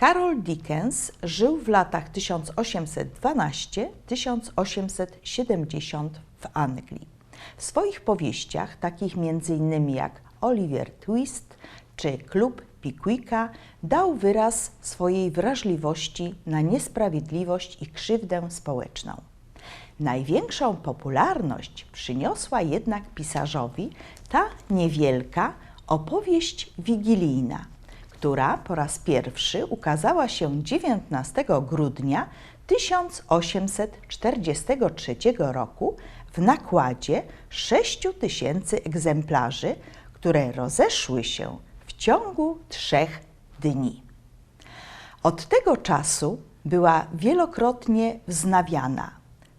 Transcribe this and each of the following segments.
Karol Dickens żył w latach 1812-1870 w Anglii. W swoich powieściach, takich m.in. jak Oliver Twist czy Klub Pickwicka, dał wyraz swojej wrażliwości na niesprawiedliwość i krzywdę społeczną. Największą popularność przyniosła jednak pisarzowi ta niewielka opowieść wigilijna, która po raz pierwszy ukazała się 19 grudnia 1843 roku w nakładzie 6 tysięcy egzemplarzy, które rozeszły się w ciągu trzech dni. Od tego czasu była wielokrotnie wznawiana,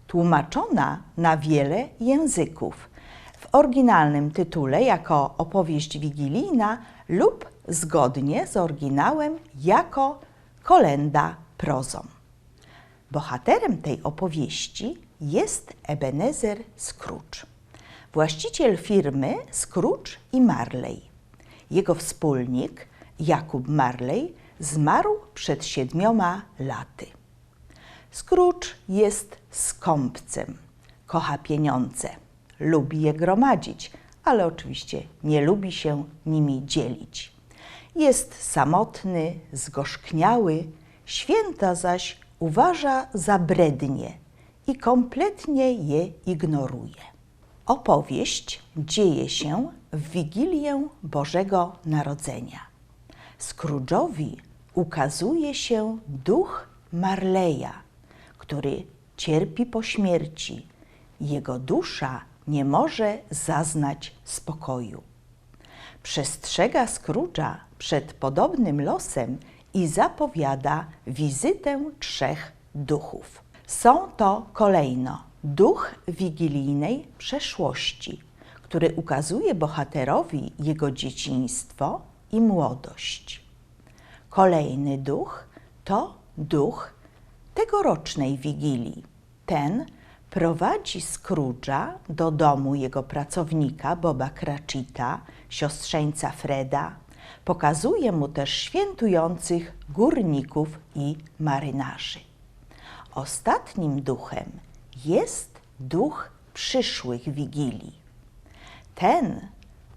tłumaczona na wiele języków. W oryginalnym tytule jako opowieść wigilijna lub zgodnie z oryginałem jako kolenda prozą. Bohaterem tej opowieści jest Ebenezer Scrooge, właściciel firmy Scrooge i Marley. Jego wspólnik, Jakub Marley, zmarł przed siedmioma laty. Scrooge jest skąpcem, kocha pieniądze, lubi je gromadzić, ale oczywiście nie lubi się nimi dzielić. Jest samotny, zgorzkniały, święta zaś uważa za brednie i kompletnie je ignoruje. Opowieść dzieje się w Wigilię Bożego Narodzenia. Scrooge'owi ukazuje się duch Marleya, który cierpi po śmierci. Jego dusza nie może zaznać spokoju. Przestrzega Scrooge'a przed podobnym losem i zapowiada wizytę trzech duchów. Są to kolejno duch wigilijnej przeszłości, który ukazuje bohaterowi jego dzieciństwo i młodość. Kolejny duch to duch tegorocznej wigilii. Ten prowadzi Scrooge'a do domu jego pracownika Boba Cratchita, siostrzeńca Freda. Pokazuje mu też świętujących górników i marynarzy. Ostatnim duchem jest duch przyszłych wigilii. Ten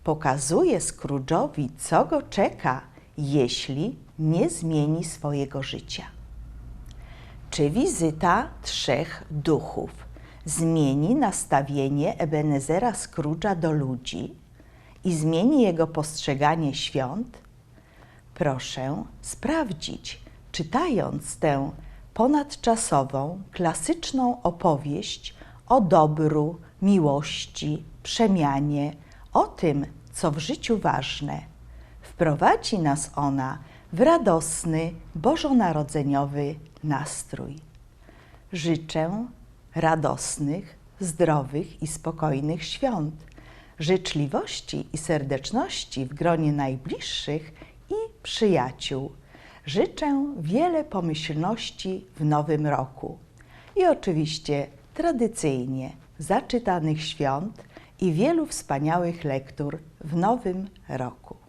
pokazuje Scrooge'owi, co go czeka, jeśli nie zmieni swojego życia. Czy wizyta trzech duchów zmieni nastawienie Ebenezera Scrooge'a do ludzi i zmieni jego postrzeganie świąt? Proszę sprawdzić, czytając tę ponadczasową, klasyczną opowieść o dobru, miłości, przemianie, o tym, co w życiu ważne. Wprowadzi nas ona w radosny, bożonarodzeniowy nastrój. Życzę radosnych, zdrowych i spokojnych świąt, życzliwości i serdeczności w gronie najbliższych i przyjaciół. Życzę wiele pomyślności w nowym roku i oczywiście tradycyjnie zaczytanych świąt i wielu wspaniałych lektur w nowym roku.